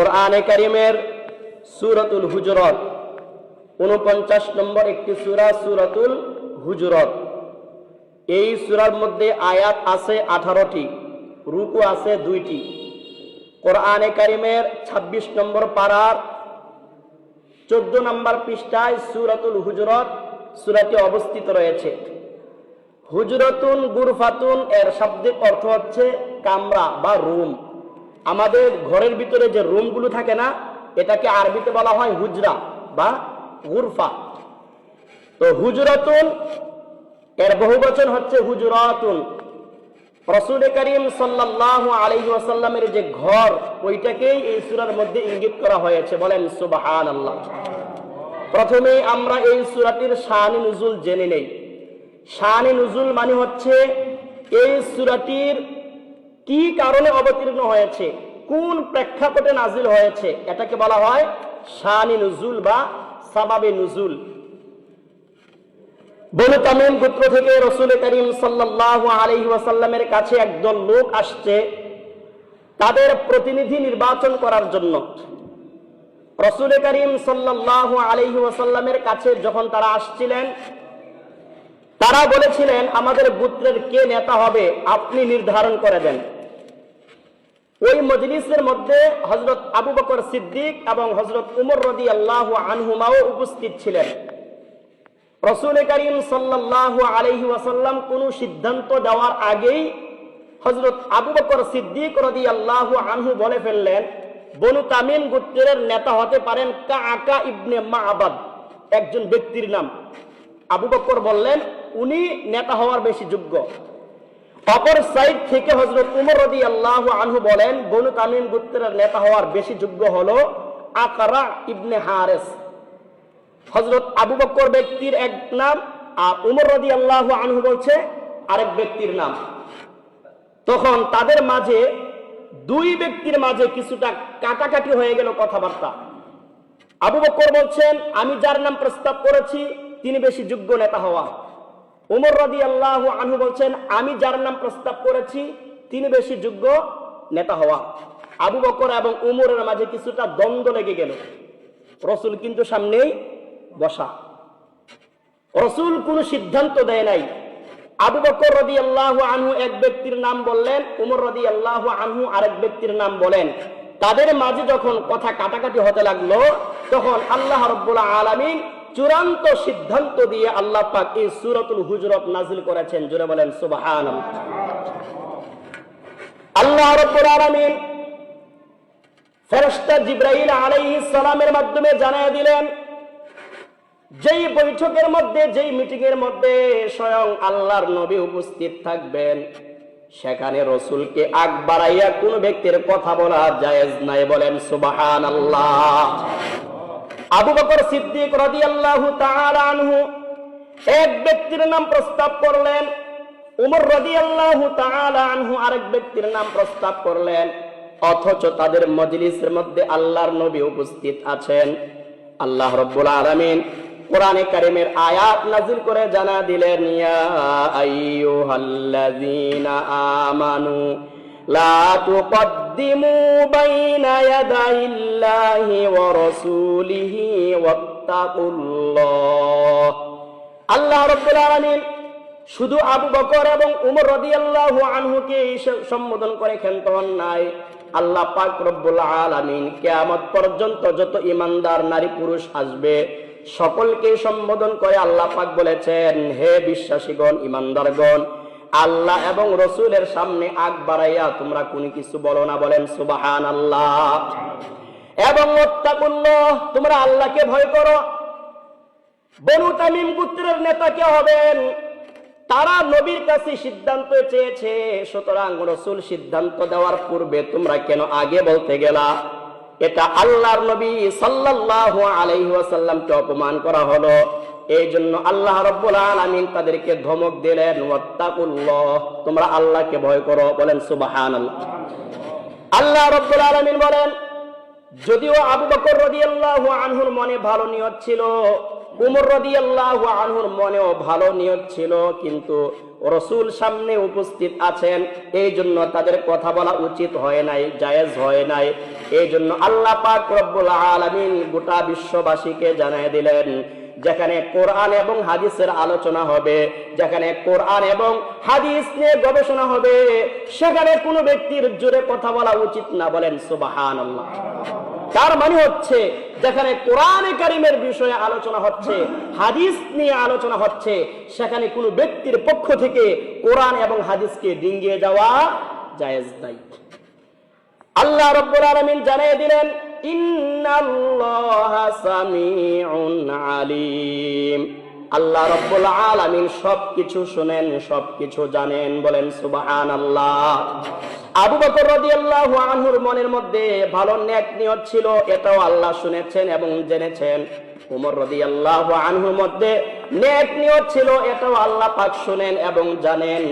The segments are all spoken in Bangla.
কোরআনে কারিমের সুরতুল হুজরত। উনপঞ্চাশ নম্বর একটি সুরা, সুরতুল হুজরত। এই সুরার মধ্যে আয়াত আছে আঠারোটি, রুকু আছে দুইটি। কোরআনে কারিমের ২৬ নম্বর পাড়ার চোদ্দ নম্বর পৃষ্ঠায় সুরাতুল হুজরত সুরাটি অবস্থিত রয়েছে। হুজরতুন গুরফাতুন এর শাব্দিক অর্থ হচ্ছে কামরা বা রুম। আমাদের ঘরের ভিতরে যে রুমগুলো থাকে না, এটাকে আরবিতে বলা হয় হুজরা বা গুরফা। তো হুজরাতুন, এর বহু বহুবচন হচ্ছে হুজরাতুন। রসুল করিম সাল্লাহ আলহি ওয়াসাল্লামের যে ঘর, ওইটাকেই এই সুরার মধ্যে ইঙ্গিত করা হয়েছে। বলেন সুবাহান আল্লাহ প্রথমে আমরা এই সুরাটির শাহানি নজুল জেনে নেই। শাহানি নজুল মানে হচ্ছে এই সুরাটির কি কারণে অবতীর্ণ হয়েছে? কোন প্রেক্ষাপটে নাজিল হয়েছে? এটাকে বলা হয় শাহানি নজুল বা সাবাবে নজুল। বনু তামিম গোত্র থেকে রসুল করিম সাল্লাহ আলহি ওয়াসাল্লামের কাছে একদল লোক আসছে তাদের প্রতিনিধি নির্বাচন করার জন্য। রসুল করিম সাল্লাহ আলহি ওয়াসাল্লামের কাছে যখন তারা আসছিলেন তারা বলেছিলেন, আমাদের গোত্রের কে নেতা হবে, আপনি নির্ধারণ করে দেন। ওই মজলিসের মধ্যে হজরত আবু বকর সিদ্দিক এবং হজরত উমর রদি আল্লাহ আনহুমাও উপস্থিত ছিলেন। রসুল করিম সাল্লাহ আলহি ওয়াসাল্লাম কোন সিদ্ধান্ত দেওয়ার আগেই হজরত আবু বকর সিদ্দিক রদি আল্লাহ আনহু বলে ফেললেন, বনু তামিম গোত্রের নেতা হতে পারেন কা আকা ইবনে মা আবাদ একজন ব্যক্তির নাম। আবু বকর বললেন, উনি নেতা হওয়ার বেশি যোগ্য। অপর সাইড থেকে হজরত উমর রদি আল্লাহ আনহু বলেন, বনু তামিম গোত্রের নেতা হওয়ার বেশি যোগ্য হলো আকারা ইবনে হারেস। হজরত আবু বকর ব্যক্তির এক নাম, আর উমর রদি আল্লাহ আনহু বলছে আরেক ব্যক্তির নাম। তখন তাদের মাঝে, দুই ব্যক্তির মাঝে কিছুটা কাটাকাটি হয়ে গেল কথাবার্তা। আবু বকর বলছেন, আমি যার নাম প্রস্তাব করেছি তিনি বেশি যোগ্য নেতা হওয়া। উমর রদি আল্লাহ আনহু বলছেন, আমি যার নাম প্রস্তাব করেছি, তিনি বেশি যোগ্য নেতা হওয়া। আবু বকর এবং উমরের মাঝে কিছুটা দ্বন্দ্ব লেগে গেল। রসুল কিন্তু সামনেই বসা। রসুল কোন সিদ্ধান্ত দেয় নাই। আবু বকর রদি আল্লাহ আনহু এক ব্যক্তির নাম বললেন, উমর রদি আল্লাহ আনহু আরেক ব্যক্তির নাম বলেন। তাদের মাঝে যখন কথা কাটাকাটি হতে লাগল, তখন আল্লাহ রব্বুল্লাহ আলমিন চূড়ান্ত সিদ্ধান্ত দিয়ে আল্লাহ পাক এই সুরতুল হুজরত নাজিল করেছেন। জুড়ে বলেন সুবাহান আল্লাহ রব্বুল আলমিন ফেরস্তা জিব্রাহিল আলাইহিস সালামের মাধ্যমে জানিয়ে দিলেন, যেই বৈঠকের মধ্যে, যেই মিটিং এর মধ্যে স্বয়ং আল্লাহর নবী উপস্থিত থাকবেন, সেখানে রসুলকে আগ বাড়াইয়া কোন ব্যক্তির কথা বলা জায়েজ নাই। বলেন সুবাহান আল্লাহ আবু বকর সিদ্দিক রাদিয়াল্লাহু তাআলা আনহু এক ব্যক্তির নাম প্রস্তাব করলেন। উমর রাদিয়াল্লাহু তাআলা আনহু আরেক ব্যক্তির নাম প্রস্তাব করলেন। অথচ তাদের মজলিসের মধ্যে আল্লাহর নবী উপস্থিত আছেন। আল্লাহ রব্বুল আলামিন কোরআনে কারিমের আয়াত নাজিল করে জানা দিলেন, ইয়া আইয়ুহাল্লাযীনা আমানু তুকদ্দিমু বাইনা ইয়াদাইল্লাহি ওয়া রাসূলিহি ওয়াত্তাকুল্লাহ। আল্লাহ আলামিন শুধু আবু বকর এবং উমর রাদিয়াল্লাহু আনহুকে সম্বোধন করে ক্ষান্ত নাই। আল্লাহ পাক রব্বুল আলামিন কিয়ামত পর্যন্ত যত ইমানদার নারী পুরুষ আসবে, সকলকে সম্বোধন করে আল্লাহ পাক বলেছেন, হে বিশ্বাসীগণ ইমানদারগণ আল্লাহ এবং রসুলের সামনে আগ বাড়াইয়া তোমরা কোন কিছু বলো না, বলেন সুবাহান আল্লাহ এবং ওত্তাকুল্লাহ তোমরা আল্লাহকে ভয় করো। বনু তামিম পুত্রের নেতা কে হবেন? তারা নবীর কাছে সিদ্ধান্ত চেয়েছে, সুতরাং রসুল সিদ্ধান্ত দেওয়ার পূর্বে তোমরা কেন আগে বলতে গেলা? এটা আল্লাহর নবী সাল্লাহ আলাইহি ওয়াসাল্লামকে অপমান করা হলো। এই জন্য আল্লাহ রব্বুল আলামিন তাদেরকে ধমক দিলেন, ওয়াত্তাকুল্লাহ। তোমরা আল্লাহকে ভয় করো, বলেন সুবহানাল্লাহ। আল্লাহ রব্বুল আলামিন বলেন, যদিও আবু বকর রাদিয়াল্লাহু আনহুর মনে ভালো নিয়ত ছিল, উমর রাদিয়াল্লাহু আনহুর মনেও ভালো নিয়ত ছিল, কিন্তু রসুল সামনে উপস্থিত আছেন এই জন্য তাদের কথা বলা উচিত হয় নাই, জায়েজ হয় নাই। এই জন্য আল্লাহ পাক রব্বুল আলামিন গোটা বিশ্ববাসীকে জানাই দিলেন যেখানে কোরআন এবং হাদিসের আলোচনা হবে, যেখানে কোরআন এবং হাদিস নিয়ে গবেষণা হবে, সেখানে কোনো ব্যক্তির জোরে কথা বলা উচিত না বলেন সুবাহান তার মানে হচ্ছে, যেখানে কোরআনে কারিমের বিষয়ে আলোচনা হচ্ছে, হাদিস নিয়ে আলোচনা হচ্ছে, সেখানে কোনো ব্যক্তির পক্ষ থেকে কোরআন এবং হাদিসকে ডিঙ্গিয়ে যাওয়া জায়েজ নাই। আল্লাহ রব্বুল আলামিন জানিয়ে দিলেন আলিম। আল্লাহ রব্বুল আলামিন সবকিছু শুনেন, সবকিছু জানেন, বলেন সুবহানাল্লাহ। আবু বকর রাদিয়াল্লাহু আনহুর মনের মধ্যে ভালো নেক নিয়ত ছিল, এটাও আল্লাহ শুনেছেন এবং জেনেছেন। উমর রাদিয়াল্লাহু আনহুর মধ্যে নেক নিয়ত ছিল, এটাও আল্লাহ পাক শুনেন এবং জানেন।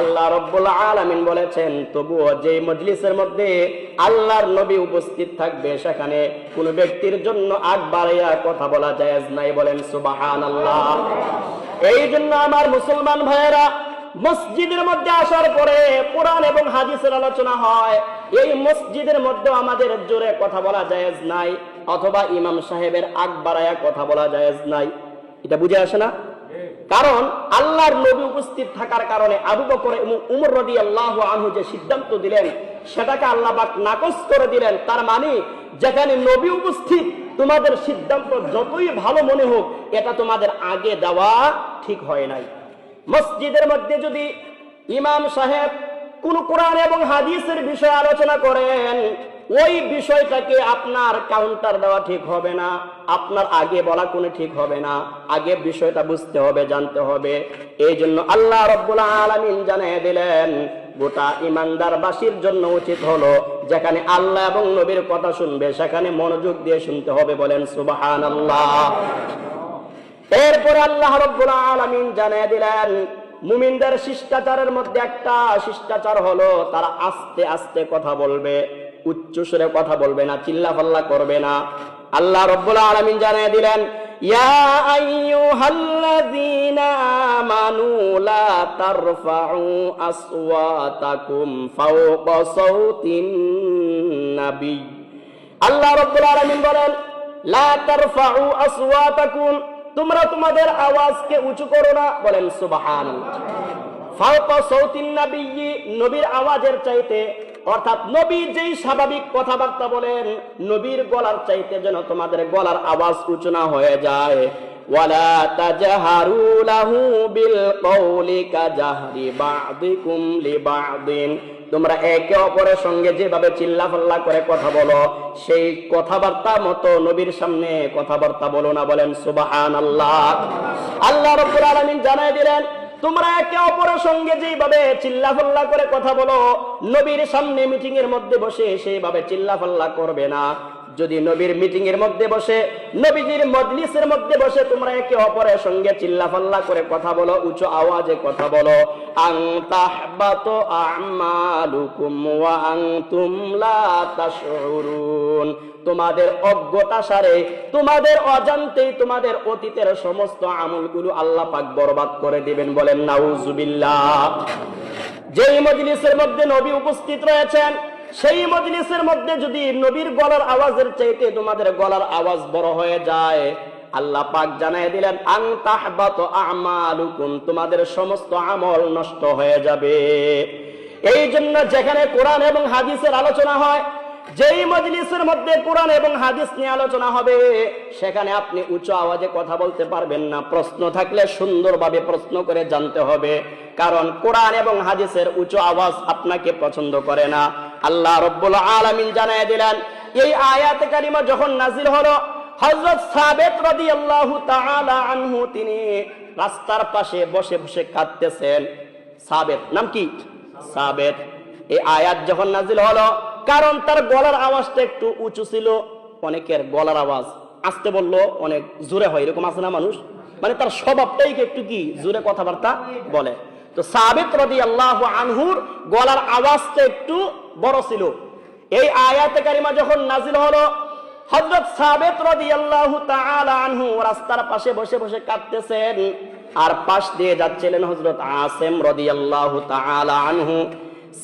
আল্লাহ রব্বুল আলামিন বলেছেন, তবুও যে মজলিসের মধ্যে আল্লাহর নবী উপস্থিত থাকবে, সেখানে কোন ব্যক্তির জন্য আগ বাড়াইয়া কথা বলা জায়েজ নাই বলেন সুবহানাল্লাহ। এই জন্য আমার মুসলমান ভাইয়েরা, মসজিদের মধ্যে আসার পরে কোরআন এবং হাদিসের আলোচনা হয়। এই মসজিদের মধ্যে আমাদের জোরে কথা বলা জায়েজ নাই, অথবা ইমাম সাহেবের আগ বাড়াইয়া কথা বলা জায়েজ নাই। এটা বুঝে আসে না? কারণ আল্লাহর নবী উপস্থিত থাকার কারণে আবু বকর এবং উমর রদি আল্লাহ আনহু যে সিদ্ধান্ত দিলেন, সেটাকে আল্লাহ পাক নাকচ করে দিলেন। তার মানে যেখানে নবী উপস্থিত, তোমাদের সিদ্ধান্ত যতই ভালো মনে হোক, এটা তোমাদের আগে দেওয়া ঠিক হয় নাই। মসজিদের মধ্যে যদি ইমাম সাহেব কোন কোরআন এবং হাদিসের বিষয়ে আলোচনা করেন ওই বিষয়টাকে আপনার কাউন্টার দেওয়া ঠিক হবে না, আপনার আগে বলা কোনো ঠিক হবে না, আগে বিষয়টা বুঝতে হবে, জানতে হবে। এই জন্য আল্লাহ রব্বুল আলমিন জানিয়ে দিলেন, গোটা ইমানদারবাসীর জন্য উচিত হলো, যেখানে আল্লাহ এবং নবীর কথা শুনবে, সেখানে মনোযোগ দিয়ে শুনতে হবে, বলেন সুবাহান আল্লাহ এরপর আল্লাহ রব্বুল আলামিন জানিয়ে দিলেন, মুমিনদের শিষ্টাচারের মধ্যে একটা শিষ্টাচার হলো, তারা আস্তে আস্তে কথা বলবে। উচ্চ সুরে কথা বলবে না চিল্লা ফাল্লা করবে না। আল্লাহ রব্বুল আলামিন জানিয়ে দিলেন, ইয়া আইয়ুহাল্লাযীনা আমানু লা তারফাউ আসওয়াতাকুম ফাওকা সাউতিন নাবী। আল্লাহ রব্বুল আলামিন বলেন, লা তারফাউ আসওয়াতাকুম, তোমরা তোমাদের আওয়াজকে উঁচু করো না। বলেন সুবাহান ফাওকা নাবিয়্যি নবীর আওয়াজের চাইতে অর্থাৎ নবী যেই স্বাভাবিক কথাবার্তা বলেন, নবীর গলার চাইতে যেন তোমাদের গলার আওয়াজ উঁচু না হয়ে যায়। ওয়ালা তাজহারু লাহু বিল কওলি কাজাহরি বা'দিকুম লিবা'দিন তোমরা একে অপরের সঙ্গে যেভাবে চিল্লাফাল্লা করে কথা বলো, সেই কথাবার্তা মতো নবীর সামনে কথাবার্তা বলো না বলেন সুবাহান আল্লাহ আল্লাহ রব্বুল আলামিন জানাই দিলেন তোমরা একে অপরের সঙ্গে যেভাবে চিল্লাফাল্লা করে কথা বলো, নবীর সামনে মিটিং এর মধ্যে বসে সেভাবে চিল্লাফাল্লা করবে না। যদি নবীর মিটিং এর মধ্যে বসে, নবীজির মজলিসের মধ্যে বসে তোমরা একে অপরের সঙ্গে চিল্লাফাল্লা করে কথা বলো, উঁচু আওয়াজে কথা বলো। তোমাদের অজ্ঞতা সারে, তোমাদের অজান্তেই তোমাদের অতীতের সমস্ত আমলগুলো আল্লাহ পাক বরবাদ করে দিবেন বলেন, নাউজুবিল্লাহ। যেই মজলিসের মধ্যে নবী উপস্থিত রয়েছেন সেই মজলিসের মধ্যে যদি নবীর গলার আওয়াজের চাইতে তোমাদের গলার আওয়াজ বড় হয়ে যায়, আল্লাহ পাক জানাই দিলেন আং তাহবাত আমালুকুম তোমাদের সমস্ত আমল নষ্ট হয়ে যাবে। এই জন্য যেখানে কোরআন এবং হাদিসের আলোচনা হয়, যেই মজলিসের মধ্যে কোরআন এবং হাদিস নিয়ে আলোচনা হবে, সেখানে আপনি উচ্চ আওয়াজে কথা বলতে পারবেন না। প্রশ্ন থাকলে সুন্দরভাবে প্রশ্ন করে জানতে হবে, কারণ কোরআন এবং হাদিসের উচ্চ আওয়াজ আপনাকে পছন্দ করে না। আল্লাহ রব্বুল আলামিন জানায় দিলেন, এই আয়াত কারিমা যখন নাজিল হলো, হযরত সাবেত রাদিয়াল্লাহু তাআলা আনহু তিনি রাস্তার পাশে বসে বসে কাঁদতেছেন। সাবেত, নাম কি? সাবেত। এই আয়াত যখন নাজিল হলো, কারণ তার গলার আওয়াজটা একটু উঁচু ছিল, অনেকের গলার আওয়াজ আসতে বলল, অনেক জোরে হয়, এরকম আছে না মানুষ? মানে তার স্বভাবটাই একটু কি? জোরে কথাবার্তা বলে। তো সাবেত রদি আল্লাহ আনহুর গলার আওয়াজটা একটু বড় ছিল। এই আয়াতে কারিমা যখন নাজিল হলো, হযরত সাবেত রাদিয়াল্লাহু তাআলা আনহু রাস্তার পাশে বসে বসে কাঁদতেছেন। আর পাশ দিয়ে যাচ্ছিলেন হযরত আসিম রাদিয়াল্লাহু তাআলা আনহু।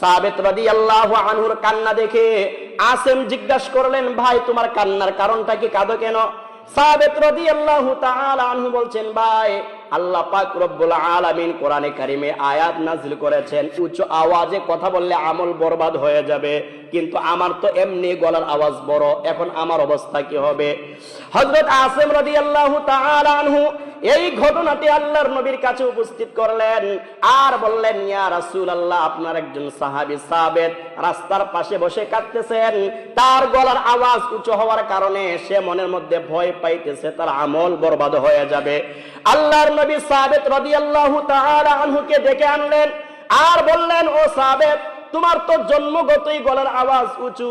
সাবেত রাদিয়াল্লাহু আনহুর কান্না দেখে আসিম জিজ্ঞাসা করলেন, ভাই, তোমার কান্নার কারণটা কি? কাঁদো কেন? সাবেত রাদিয়াল্লাহু তাআলা আনহু বলছেন, ভাই আল্লাহ পাক রব্বুল আলামিন কোরআনে কারিমে আয়াত নাজিল করেছেন। উচ্চ আওয়াজে কথা বললে আমল বরবাদ হয়ে যাবে, কিন্তু আমার তো এমনি গলার আওয়াজ বড়, এখন আমার অবস্থা কি হবে? হযরত আসিম রাদিয়াল্লাহু তাআলা আনহু এই ঘটনাটি আল্লাহর নবীর কাছে উপস্থিত করলেন, আর বললেন, ইয়া আপনার একজন সাহাবী সাবেত রাস্তার পাশে বসে কাঁদতেছেন। তার গলার আওয়াজ উঁচু হওয়ার কারণে সে মনের মধ্যে ভয় পাইতেছে, তার আমল বরবাদ হয়ে যাবে। আল্লাহর নবী সাবেত রদিয়াল্লাহু তাআলা আনহুকে ডেকে আনলেন আর বললেন, ও সাবেত, তোমার তো জন্মগতই গলার আওয়াজ উঁচু।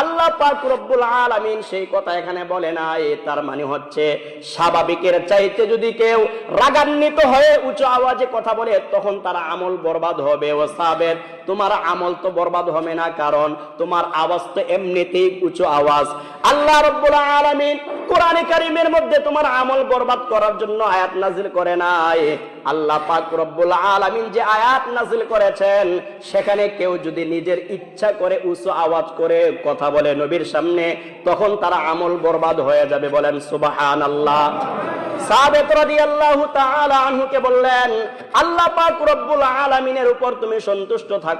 আল্লাহ পাক রব্বুল আলামিন সেই কথা এখানে বলে না এ তার মানে হচ্ছে, স্বাভাবিকের চাইতে যদি কেউ রাগান্বিত হয়ে উঁচু আওয়াজে কথা বলে, তখন তার আমল বরবাদ হবে। ও সাবের তোমার আমল তো বরবাদ হবে না, কারণ তোমার আওয়াজ তো এমনিতেই উঁচু আওয়াজ। আল্লাহ রব্বুল আলামিন কোরআনে কারিমের মধ্যে তোমার আমল বরবাদ করার জন্য আয়াত নাজিল করে নাই। আল্লাহ পাক রব্বুল আলামিন যে আয়াত নাজিল করেছেন, সেখানে কেউ যদি নিজের ইচ্ছা করে উঁচু আওয়াজ করে কথা বলে নবীর সামনে, তখন তারা আমল বরবাদ হয়ে যাবে বলেন সুবাহান আল্লাহ বললেন, আল্লাহ পাক রব্বুল আলামিনের উপর তুমি সন্তুষ্ট থাকো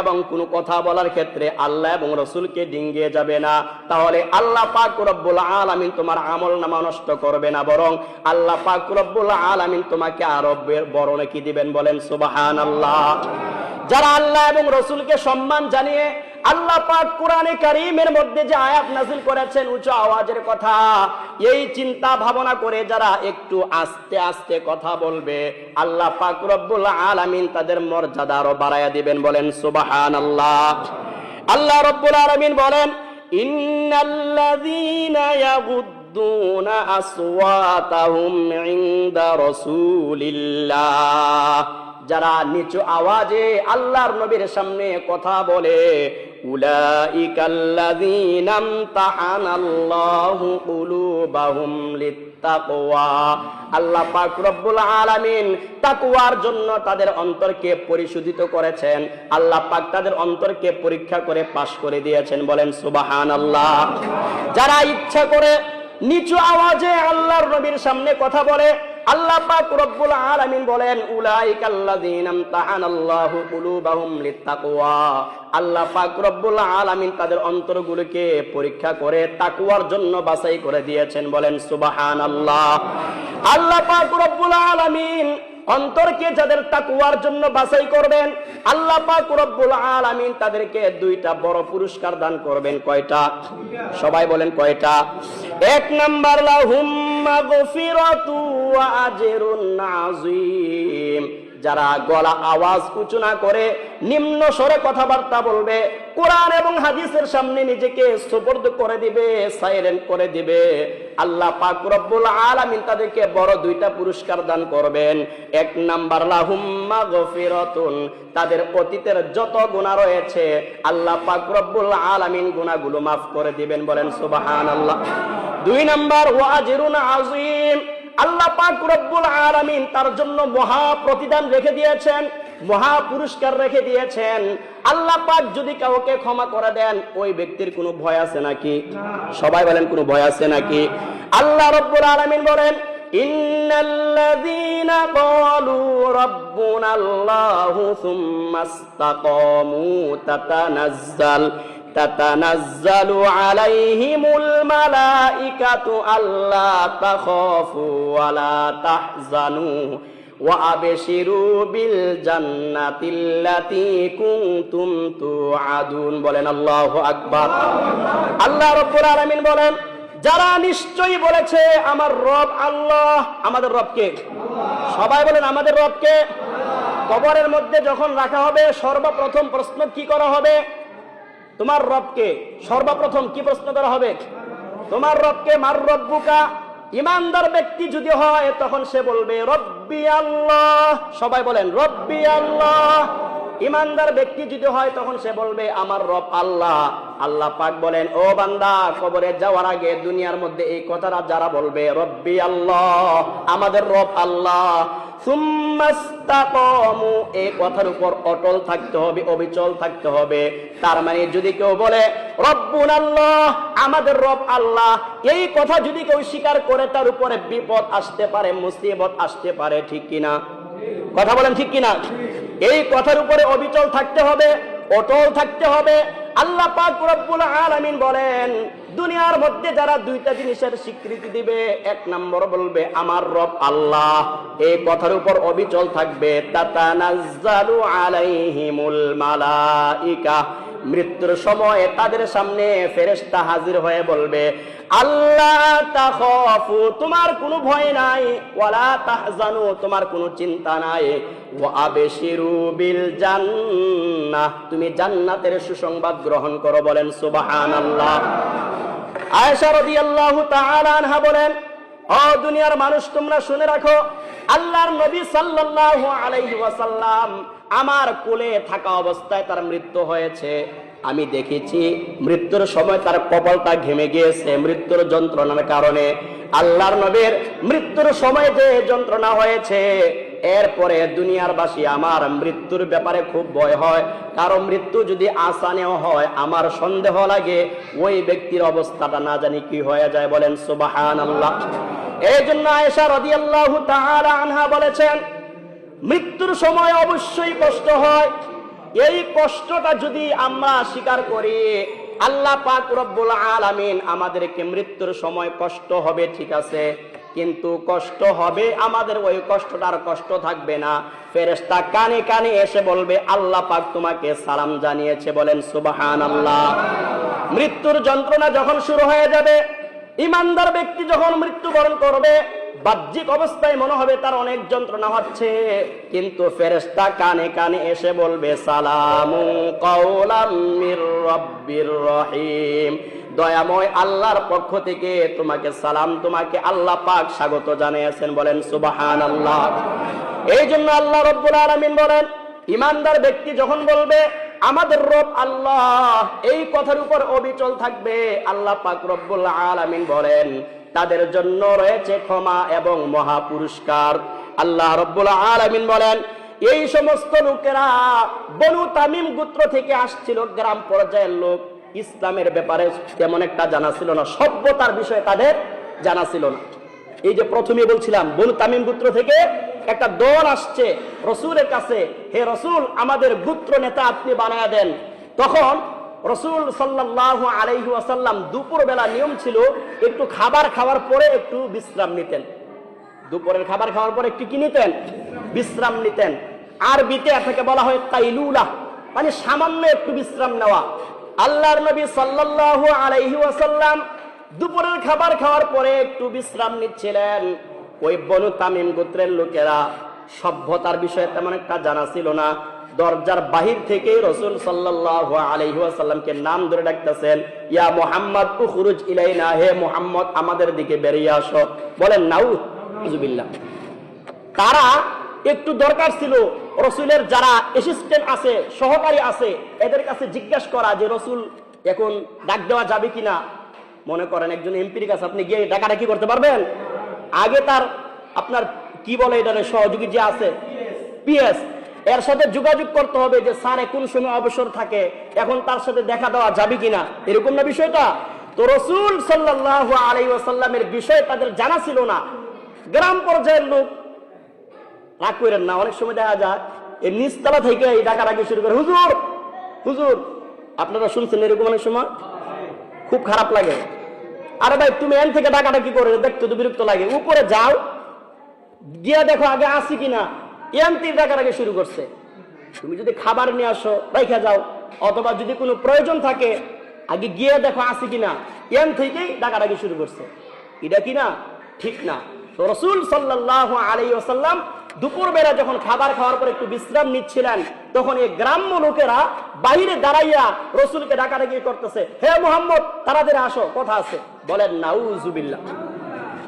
এবং কোনো কথা বলার ক্ষেত্রে আল্লাহ এবং রসুলকে ডিঙ্গিয়ে যাবে না। তাহলে আল্লাহ পাক রব্বুল আলামিন তোমার আমল নামা নষ্ট করবে না, বরং আল্লাহ পাক রব্বুল আলামিন তোমাকে আরবের বড় নাকি দিবেন বলেন? সুবহানাল্লাহ। যারা আল্লাহ এবং রসুলকে সম্মান জানিয়ে আল্লাহ পাক কোরআনে কারিমের মধ্যে যে আয়াত নাজিল করেছেন উঁচু আওয়াজের কথা, এই চিন্তা ভাবনা করে যারা একটু আস্তে আস্তে কথা বলবে, আল্লাহ পাক রব্বুল আলামিন তাদের মর্যাদা আরও বাড়াইয়া দিবেন, বলেন সুবহানাল্লাহ। আল্লাহ আল্লাহ রব্বুল আলামিন বলেন, ইন্নাল্লাযীনা আসওয়াতাহুম ইনদা রাসূলিল্লাহ। যারা নিচু আওয়াজে আল্লাহর নবীর সামনে কথা বলে আল্লাহ পাক রব্বুল আলামিন তাকওয়ার জন্য তাদের অন্তরকে পরিশোধিত করেছেন। আল্লাহ পাক তাদের অন্তরকে পরীক্ষা করে পাশ করে দিয়েছেন। বলেন, সুবহানাল্লাহ। যারা ইচ্ছা করে নিচু আওয়াজে আল্লাহর নবীর সামনে কথা বলে আল্লাহ পাক রব্বুল আলামিন বলেন, উলাইকাল্লাযীনা আমতাহানাল্লাহু কুলুবাহুম লিত্তাকওয়া। আল্লাহ পাক রব্বুল আলামিন তাদের অন্তরগুলোকে পরীক্ষা করে তাকওয়ার জন্য বাছাই করে দিয়েছেন। বলেন, সুবহানাল্লাহ। আল্লাহ পাক রব্বুল আলামিন অন্তরকে যাদের তাকুয়ার জন্য বাছাই করবেন, আল্লাহ পাক রব্বুল আলামিন তাদেরকে দুইটা বড় পুরস্কার দান করবেন। কয়টা? সবাই বলেন কয়টা? এক নাম্বার, লাহুম মাগফিরাতু ওয়া আজরুন আযীম। যারা গলা আওয়াজ উঁচু না করে নিম্ন স্বরে কথাবার্তা বলবে, কোরআন এবং হাদিসের সামনে নিজেকে সুপর্দ করে দিবে, সাইলেন্ট করে দিবে। আল্লাহ পাক রব্বুল আলামিন তাদেরকে বড় দুইটা পুরস্কার দান করবেন। এক নাম্বার লাহুম মাগফিরাতুন তাদের অতীতের যত গুনাহ রয়েছে, আল্লাহ পাক রব্বুল আলামিন গুনাহগুলো maaf করে দিবেন বলেন সুবহানাল্লাহ। দুই নাম্বার, ওয়াজিরুন আযীম আল্লাহ পাক রব্বুল আলামিন তার জন্য মহা প্রতিদান রেখে দিয়েছেন মহা পুরস্কার রেখে দিয়েছেন আল্লাহ পাক যদি কাউকে ক্ষমা করে দেন ওই ব্যক্তির কোনো ভয় আছে নাকি সবাই বলেন কোনো ভয় আছে নাকি আল্লাহ রব্বুল আলামিন বলেন ইন্নাল্লাযীনা ক্বালু রাব্বুনাল্লাহু সুম্মা ইসতাকামু তাতানাজ্জাল تتنزل عليهم الملائكة ألا تخافوا ولا تحزنوا وأبشروا بالجنة التي كنتم توعدون বলেন আল্লাহু আকবার আল্লাহ রব্বুল আলামিন বলেন যারা নিশ্চয়ই বলেছে আমার রব আল্লাহ আমাদের রবকে সবাই বলেন আমাদের রবকে কবরের মধ্যে যখন রাখা হবে সর্বপ্রথম প্রশ্ন কি করা হবে তোমার রবকে সর্বপ্রথম কি প্রশ্ন করা হবে? তোমার রবকে মার রব্বুকা? ইমানদার ব্যক্তি যদি হয়, তখন সে বলবে, রব্বি আল্লাহ। সবাই বলেন, রব্বি আল্লাহ। ইমানদার ব্যক্তি যদি হয়, তখন সে বলবে, আমার রব আল্লাহ। আল্লাহ পাক বলেন, ও বান্দা, কবরে যাওয়ার আগে দুনিয়ার মধ্যে এই কথাটা যারা বলবে, রব্বি আল্লাহ, আমাদের রব আল্লাহ। এই কথার উপর অটল থাকতে হবে, অবিচল থাকতে হবে। তার মানে যদি কেউ বলে রব্বুন আল্লাহ আমাদের রব আল্লাহ এই কথা যদি কেউ স্বীকার করে, তার উপরে বিপদ আসতে পারে, মুসিবত আসতে পারে, ঠিক কিনা? কথা বলেন ঠিক কিনা? এই কথার উপরে অবিচল থাকতে হবে, অটল থাকতে হবে আল্লাহ পাক রব্বুল আলামিন বলেন, দুনিয়ার মধ্যে যারা দুইটা জিনিসের স্বীকৃতি দিবে, এক নম্বর বলবে, আমার রব আল্লাহ। এই কথার উপর অবিচল থাকবে। তাতানাজ্জালু আলাইহিমুল মালাইকা। মৃত্যুর সময় তাদের সামনে ফেরেশতা হাজির হয়ে বলবে, আল্লাহ তাখাফু, তোমার কোনো ভয় নাই, ওয়ালা তাহজানু, তোমার কোনো চিন্তা নাই। ওয়া আবশিরু বিল জান্নাহ, তুমি জান্নাতের সুসংবাদ গ্রহণ করো বলেন, সুবহানাল্লাহ। আয়েশা রাদিয়াল্লাহু তাআলা আনহা বলেন, ও দুনিয়ার মানুষ, তোমরা শুনে রাখো, আল্লাহর নবী সাল্লাল্লাহু আলাইহি ওয়াসাল্লাম আমার কোলে থাকা অবস্থায় তার মৃত্যু হয়েছে। আমি দেখেছি মৃত্যুর সময় তার কপালটা ঘেমে গিয়েছে মৃত্যুর যন্ত্রণার কারণে। আল্লাহর নবীর মৃত্যুর সময় যে যন্ত্রণা হয়েছে, এরপরে দুনিয়ার বাসী আমার মৃত্যুর ব্যাপারে খুব ভয় হয়। কারও মৃত্যু যদি আসানেও হয়, আমার সন্দেহ লাগে, ওই ব্যক্তির অবস্থাটা না জানি কি হয়ে যায় বলেন সুবাহান আল্লাহ এই জন্য আয়েশা রাদিয়াল্লাহু আনহা বলেছেন মৃত্যুর সময় অবশ্যই কষ্ট হয়। এই কষ্টটা যদি আমরা স্বীকার করি, আল্লাহ পাক রব্বুল আলামিন আমাদেরকে মৃত্যুর সময় কষ্ট হবে, ঠিক আছে। কিন্তু কষ্ট হবে আমাদের ওই কষ্টটার কষ্ট থাকবে না। ফেরেশতা কানে কানে এসে বলবে, আল্লাহ পাক তোমাকে সালাম জানিয়েছে, বলেন সুবাহান আল্লাহ মৃত্যুর যন্ত্রণা যখন শুরু হয়ে যাবে, ইমানদার ব্যক্তি যখন মৃত্যুবরণ করবে বাহ্যিক অবস্থায় মনে হবে তার অনেক যন্ত্রণা হচ্ছে। কিন্তু ফেরেশতা কানে কানে এসে বলবে, সালামু কাওলাম রব্বির রহিম। দয়াময় আল্লাহর পক্ষ থেকে তোমাকে সালাম, তোমাকে আল্লাহ পাক স্বাগত জানিয়েছেন। বলেন সুবাহান আল্লাহ এই জন্য আল্লাহ রব্বুল আলামিন বলেন, ইমানদার ব্যক্তি যখন বলবে, আমাদের রব আল্লাহ, এই কথার উপর অবিচল থাকবে। আল্লাহ পাক রব্বুল আলামিন বলেন তাদের জন্য রয়েছে ক্ষমা এবং মহা পুরস্কার আল্লাহ রব্বুল আলামিন বলেন, এই সমস্ত লোকেরা বনু তামিম গোত্র থেকে আসছিল, গ্রাম পর্যায়ের লোক। ইসলামের ব্যাপারে তেমন একটা জানা ছিল না, সভ্যতার বিষয়ে তাদের জানা ছিল না। এই যে প্রথমে বলছিলাম, বনু তামিম গোত্র থেকে একটা দল আসছে, রসুলের কাছে, হে রসুল, আমাদের গোত্র নেতা আপনি বানায় দেন। তখন রসুল সাল্লাহ আলাইহি আসাল্লাম দুপুর বেলা নিয়ম ছিল একটু খাবার খাওয়ার পরে একটু বিশ্রাম নিতেন। দুপুরের খাবার খাওয়ার পরে একটু কি নিতেন? বিশ্রাম নিতেন। আরবিতে এটাকে বলা হয় তাইলুলা মানে সামান্য একটু বিশ্রাম নেওয়া। আল্লাহর নবী সাল্লাল্লাহু আলাইহি ওয়াসাল্লাম দুপুরের খাবার খাওয়ার পরে একটু বিশ্রাম নিচ্ছিলেন। ওই বনু তামিম গোত্রের লোকেরা, সভ্যতার বিষয়ে তেমন একটা জানা ছিল না। দরজার বাহির থেকে রসুল সাল্লাল্লাহু আলাইহি ওয়াসাল্লামকে নাম ধরে ডাকতেছেন ইয়া মুহাম্মদ উখরুজ ইলাইনা হে মুহাম্মদ আমাদের দিকে বেরিয়ে আসো। বলেন নাউজুবিল্লাহ তারা একটু দরকার ছিল রসুলের যারা অ্যাসিস্ট্যান্ট আছে সহকারী আছে এদের কাছে জিজ্ঞাসা করা যে রসুল এখন ডাক দেওয়া যাবে কিনা? মনে করেন একজন এমপির কাছে আপনি গিয়ে ডাকাটা কি করতে পারবেন? আগে তার আপনার কি বলে এটার সহযোগী যে আছে? পিএস এর সাথে যোগাযোগ করতে হবে যে স্যার কোন সময় অবসর থাকে, এখন তার সাথে দেখা দেওয়া যাবে কিনা? এরকম না বিষয়টা? তো রসুল সাল্লাহ আলাই ওসাল্লামের বিষয় তাদের জানা ছিল না। গ্রাম পর্যায়ের লোক রাগ করেন না, অনেক সময় দেখা যায় এই নিচতলা থেকে এই ডাকাডাকি শুরু করে, হুজুর হুজুর, আপনারা শুনছেন এরকম অনেক সময়? খুব খারাপ লাগে। আরে ভাই, তুমি এন থেকে ডাকাডাকি করে দেখতে তো বিরক্ত লাগে, উপরে যাও, গিয়ে দেখো আগে আসি কিনা? থেকে ডাকাডাকি শুরু করছে। তুমি যদি খাবার নিয়ে আসো রেখে যাও। অথবা যদি কোনো প্রয়োজন থাকে, আগে গিয়ে দেখো আসি কিনা। এন থেকেই ডাকাডাকি শুরু করছে। এটা কিনা ঠিক না। তো রসুল সাল্লাহ আলাই ওসাল্লাম দুপুর বেলা যখন খাবার খাওয়ার পর একটু বিশ্রাম নিচ্ছিলেন, তখন এই গ্রাম্য লোকেরা বাইরে দাঁড়াইয়া রসুলকে ডাকাডাকি করতেছে? হে মোহাম্মদ, তাড়াতাড়ি আসো, কথা আছে। বলেন নাউজুবিল্লাহ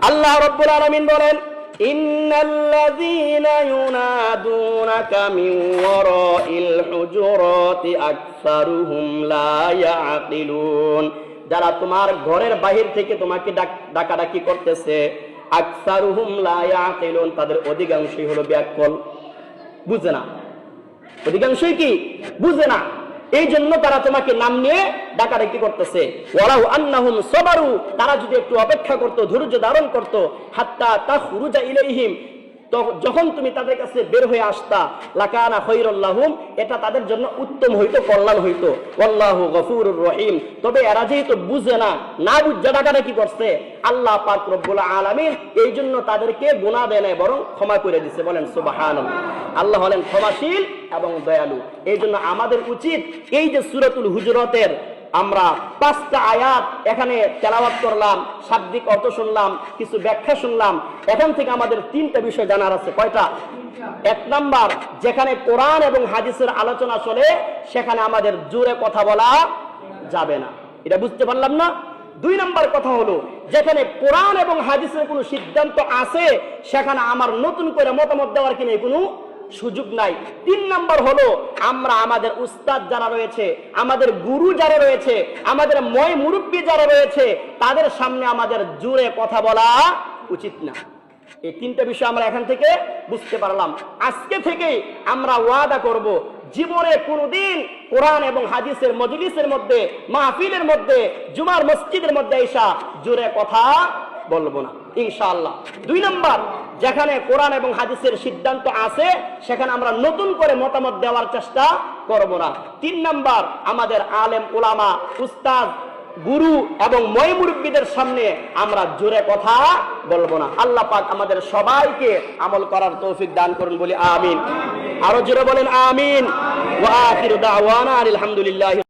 আল্লাহ রব্বুল আলমিন বলেন إن الذين ينادونك من وراء الحجرات أكثرهم لا يعقلون যারা তোমার ঘরের বাহির থেকে তোমাকে ডাক- ডাকাডাকি করতেছে আকসারুহুম লা ইয়াকিলুন তাদের অধিকাংশই হলো ব্যাকল বুঝে না অধিকাংশই কি বুঝে না এই জন্য তারা তোমাকে নাম নিয়ে ডাকাডাকি করতেছে। ওরাও আন্নাহুম সবারু, তারা যদি একটু অপেক্ষা করত, ধৈর্য ধারণ করত, হাত্তা তা হুরুজা তো যখন তুমি তাদের কাছে বের হয়ে আসতা, লাকানা খৈরুল্লাহুম এটা তাদের জন্য উত্তম হইতো, কল্যাণ হইতো। আল্লাহু গফুরুর রহিম। তবে এরা যেহেতু বুঝে না না বুঝে ডাকাডাকি করছে? আল্লাহ পাক রব্বুল আলামিন এই জন্য তাদেরকে গুনাহ দেয় নাই, বরং ক্ষমা করে দিছে। বলেন, সুবহানাল্লাহ। আল্লাহ হলেন ক্ষমাশীল এবং দয়ালু। এই জন্য আমাদের উচিত এই যে সুরতুল হুজরতের আমরা পাঁচটা আয়াত এখানে তেলাওয়াত করলাম, শাব্দিক অর্থ শুনলাম, কিছু ব্যাখ্যা শুনলাম। এখান থেকে আমাদের তিনটা বিষয় জানার আছে। কয়টা? এক নাম্বার, যেখানে কোরআন এবং হাদিসের আলোচনা চলে, সেখানে আমাদের জোরে কথা বলা যাবে না। এটা বুঝতে পারলাম না? দুই নম্বর কথা হলো, যেখানে কোরআন এবং হাদিসের কোনো সিদ্ধান্ত আছে, সেখানে আমার নতুন করে মতামত দেওয়ার কিনে কোনো সুযোগ নাই। তিন নম্বর হলো, আমরা আমাদের উস্তাদ যারা রয়েছে, আমাদের গুরু যারা রয়েছে, আমাদের ময় মুরব্বী যারা রয়েছে, তাদের সামনে আমাদের জোরে কথা বলা উচিত না। এই তিনটা বিষয় আমরা এখান থেকে বুঝতে পারলাম। আজকে থেকে আমরা ওয়াদা করব, জীবনে কোনোদিন কোরআন এবং হাদিসের মজলিসের মধ্যে, মাহফিলের মধ্যে, জুমার মসজিদের মধ্যে এসা জোরে কথা বলব না। ইনশাআল্লাহ। দুই নম্বর যেখানে কোরআন এবং হাদিসের সিদ্ধান্ত আছে, সেখানে আমরা নতুন করে মতামত দেওয়ার চেষ্টা করব না। তিন নম্বর, আমাদের আলেম ওলামা উস্তাদ, গুরু এবং ময় মুরব্বীদের সামনে আমরা জোরে কথা বলব না। আল্লাহ পাক আমাদের সবাইকে আমল করার তৌফিক দান করুন বলি আমিন। আরও জোরে বলেন আমিন। আলহামদুলিল্লাহ